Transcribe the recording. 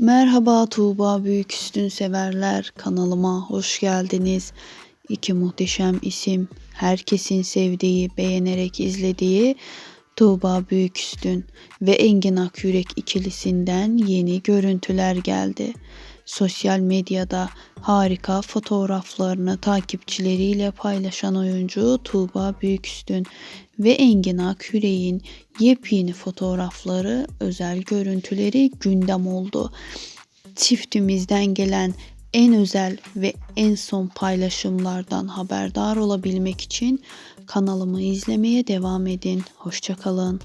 Merhaba Tuğba Büyüküstün severler kanalıma hoş geldiniz. İki muhteşem isim, herkesin sevdiği, beğenerek izlediği Tuğba Büyüküstün ve Engin Akyürek ikilisinden yeni görüntüler geldi. Sosyal medyada harika fotoğraflarını takipçileriyle paylaşan oyuncu Tuğba Büyüküstün ve Engin Akyürek'in yepyeni fotoğrafları, özel görüntüleri gündem oldu. Çiftimizden gelen en özel ve en son paylaşımlardan haberdar olabilmek için kanalımı izlemeye devam edin. Hoşçakalın.